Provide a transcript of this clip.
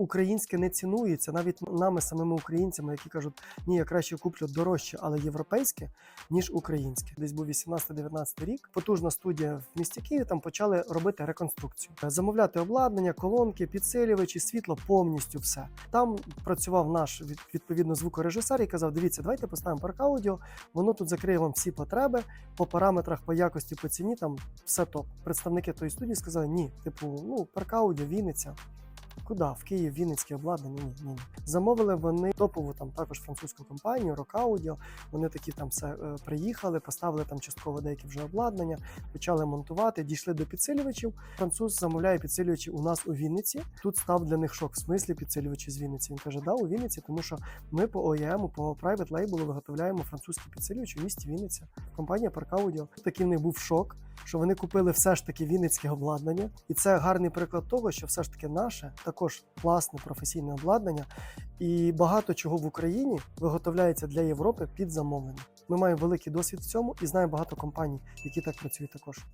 Українське не цінується навіть нами, самими українцями, які кажуть, ні, я краще куплю дорожче, але європейське, ніж українське. Десь був 18-19 рік. Потужна студія в місті Києві. Там почали робити реконструкцію, замовляти обладнання, колонки, підсилювачі, світло, повністю все. Там працював наш відповідно звукорежисер і казав: дивіться, давайте поставимо парк аудіо. Воно тут закриє вам всі потреби по параметрах, по якості, по ціні. Там все топ. Представники тої студії сказали: ні, типу, ну парк аудіо, Вінниця. Куди? В Київ, Вінницьке обладнання? Ні, ні, ні. Замовили вони топову там також французьку компанію Rock Audio. Вони такі там все е, приїхали, поставили там частково деякі вже обладнання, почали монтувати, дійшли до підсилювачів. Француз замовляє підсилювачі у нас у Вінниці. Тут став для них шок. В смислі підсилювачі з Вінниці. Він каже, да, у Вінниці, тому що ми по OEM, по private label виготовляємо французькі підсилювачі в місті Вінниця. Компанія Park Audio. Такий в них був шок, що вони купили все ж таки вінницьке обладнання, і це гарний приклад того, що все ж таки наше також класне професійне обладнання, і багато чого в Україні виготовляється для Європи під замовлення. Ми маємо великий досвід в цьому і знаємо багато компаній, які так працюють також.